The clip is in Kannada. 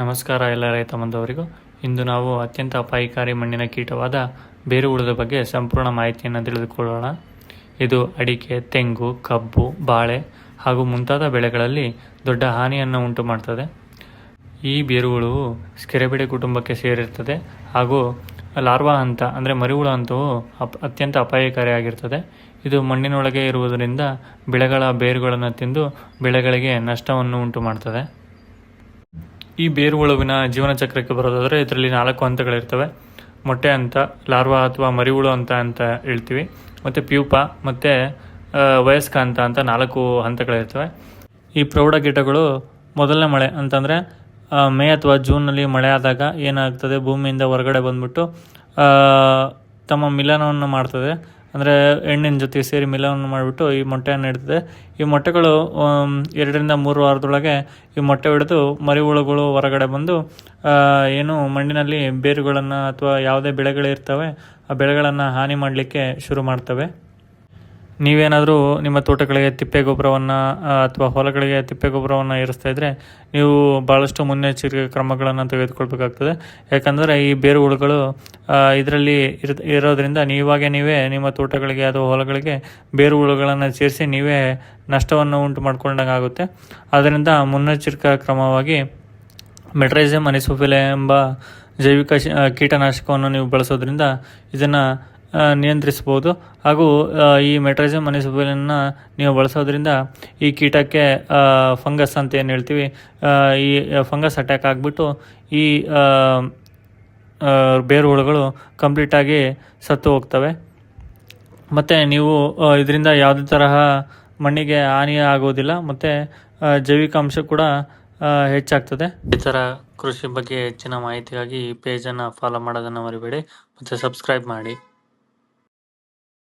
ನಮಸ್ಕಾರ ಎಲ್ಲ ರೈತ ಬಂಧುವರಿಗೂ ಇಂದು ನಾವು ಅತ್ಯಂತ ಅಪಾಯಕಾರಿ ಮಣ್ಣಿನ ಕೀಟವಾದ ಬೇರುಹುಳದ ಬಗ್ಗೆ ಸಂಪೂರ್ಣ ಮಾಹಿತಿಯನ್ನು ತಿಳಿದುಕೊಳ್ಳೋಣ. ಇದು ಅಡಿಕೆ, ತೆಂಗು, ಕಬ್ಬು, ಬಾಳೆ ಹಾಗೂ ಮುಂತಾದ ಬೆಳೆಗಳಲ್ಲಿ ದೊಡ್ಡ ಹಾನಿಯನ್ನು ಉಂಟು ಮಾಡ್ತದೆ ಈ ಬೇರುಹುಳುವು ಸ್ಕೆರೆಬಿಡೆ ಕುಟುಂಬಕ್ಕೆ ಸೇರಿರ್ತದೆ ಹಾಗೂ ಲಾರ್ವಾ ಹಂತ, ಅಂದರೆ ಮರಿಹುಳ ಹಂತವು ಅಪ್, ಅತ್ಯಂತ ಅಪಾಯಕಾರಿಯಾಗಿರ್ತದೆ. ಇದು ಮಣ್ಣಿನೊಳಗೆ ಇರುವುದರಿಂದ ಬೆಳೆಗಳ ಬೇರುಗಳನ್ನು ತಿಂದು ಬೆಳೆಗಳಿಗೆ ನಷ್ಟವನ್ನು ಉಂಟು ಮಾಡ್ತದೆ ಈ ಬೇರುಹುಳುವಿನ ಜೀವನ ಚಕ್ರಕ್ಕೆ ಬರೋದಾದರೆ ಇದರಲ್ಲಿ ನಾಲ್ಕು ಹಂತಗಳಿರ್ತವೆ. ಮೊಟ್ಟೆ ಅಂತ ಲಾರ್ವಾ ಅಥವಾ ಮರಿಹುಳು ಅಂತ ಅಂತ ಹೇಳ್ತೀವಿ. ಮತ್ತು ಪ್ಯೂಪ, ಮತ್ತು ವಯಸ್ಕ ಹಂತ ಅಂತ ನಾಲ್ಕು ಹಂತಗಳಿರ್ತವೆ. ಈ ಪ್ರೌಢ ಕೀಟಗಳು ಮೊದಲನೇ ಮಳೆ ಅಂತಂದರೆ ಮೇ ಅಥವಾ ಜೂನ್ನಲ್ಲಿ ಮಳೆ ಆದಾಗ ಏನಾಗ್ತದೆ? ಭೂಮಿಯಿಂದ ಹೊರಗಡೆ ಬಂದ್ಬಿಟ್ಟು ತಮ್ಮ ಮಿಲನವನ್ನು ಮಾಡ್ತದೆ. ಅಂದರೆ ಹೆಣ್ಣಿನ ಜೊತೆ ಸೇರಿ ಮಿಲವನ್ನು ಮಾಡಿಬಿಟ್ಟು ಈ ಮೊಟ್ಟೆಯನ್ನು ಇಡ್ತದೆ. ಈ ಮೊಟ್ಟೆಗಳು ಎರಡರಿಂದ ಮೂರು ವಾರದೊಳಗೆ ಈ ಮೊಟ್ಟೆ ಹಿಡಿದು ಮರಿಹುಳುಗಳು ಹೊರಗಡೆ ಬಂದು ಏನು ಮಣ್ಣಿನಲ್ಲಿ ಬೇರುಗಳನ್ನು ಅಥವಾ ಯಾವುದೇ ಬೆಳೆಗಳಿರ್ತವೆ ಆ ಬೆಳೆಗಳನ್ನು ಹಾನಿ ಮಾಡಲಿಕ್ಕೆ ಶುರು ಮಾಡ್ತವೆ. ನೀವೇನಾದರೂ ನಿಮ್ಮ ತೋಟಗಳಿಗೆ ತಿಪ್ಪೆ ಗೊಬ್ಬರವನ್ನು ಅಥವಾ ಹೊಲಗಳಿಗೆ ತಿಪ್ಪೆ ಗೊಬ್ಬರವನ್ನು ಏರಿಸ್ತಾ ಇದ್ದರೆ ನೀವು ಭಾಳಷ್ಟು ಮುನ್ನೆಚ್ಚರಿಕೆ ಕ್ರಮಗಳನ್ನು ತೆಗೆದುಕೊಳ್ಬೇಕಾಗ್ತದೆ. ಯಾಕಂದರೆ ಈ ಬೇರುಹುಳುಗಳು ಇದರಲ್ಲಿ ಇರ್, ಇರೋದ್ರಿಂದ ನೀವಾಗೆ ನೀವೇ ನಿಮ್ಮ ತೋಟಗಳಿಗೆ ಅಥವಾ ಹೊಲಗಳಿಗೆ ಬೇರುಹುಳುಗಳನ್ನು ಸೇರಿಸಿ ನೀವೇ ನಷ್ಟವನ್ನು ಉಂಟು ಮಾಡ್ಕೊಂಡಂಗೆ ಆಗುತ್ತೆ. ಆದ್ದರಿಂದ ಮುನ್ನೆಚ್ಚರಿಕಾ ಕ್ರಮವಾಗಿ ಮೆಟ್ರೈಸಮ್ ಅನಿಸೋಫಿಲೆ ಎಂಬ ಜೈವಿಕ ಕೀಟನಾಶಕವನ್ನು ನೀವು ಬಳಸೋದ್ರಿಂದ ಇದನ್ನು ನಿಯಂತ್ರಿಸ್ಬೋದು ಹಾಗೂ ಈ ಮೆಟ್ರೈಸಮ್ ಅನಿಸೋಫಿಲನ್ನು ನೀವು ಬಳಸೋದ್ರಿಂದ ಈ ಕೀಟಕ್ಕೆ ಫಂಗಸ್ ಅಂತ ಏನು ಹೇಳ್ತೀವಿ ಈ ಫಂಗಸ್ ಅಟ್ಯಾಕ್ ಆಗಿಬಿಟ್ಟು ಈ ಬೇರು ಹುಳುಗಳು ಕಂಪ್ಲೀಟಾಗಿ ಸತ್ತು ಹೋಗ್ತವೆ. ಮತ್ತು ನೀವು ಇದರಿಂದ ಯಾವುದೇ ತರಹ ಮಣ್ಣಿಗೆ ಹಾನಿ ಆಗೋದಿಲ್ಲ ಮತ್ತು ಜೈವಿಕ ಅಂಶ ಕೂಡ ಹೆಚ್ಚಾಗ್ತದೆ. ಈ ಥರ ಕೃಷಿ ಬಗ್ಗೆ ಹೆಚ್ಚಿನ ಮಾಹಿತಿಗಾಗಿ ಈ ಪೇಜನ್ನು ಫಾಲೋ ಮಾಡೋದನ್ನು ಮರಿಬೇಡಿ, ಮತ್ತು ಸಬ್ಸ್ಕ್ರೈಬ್ ಮಾಡಿ.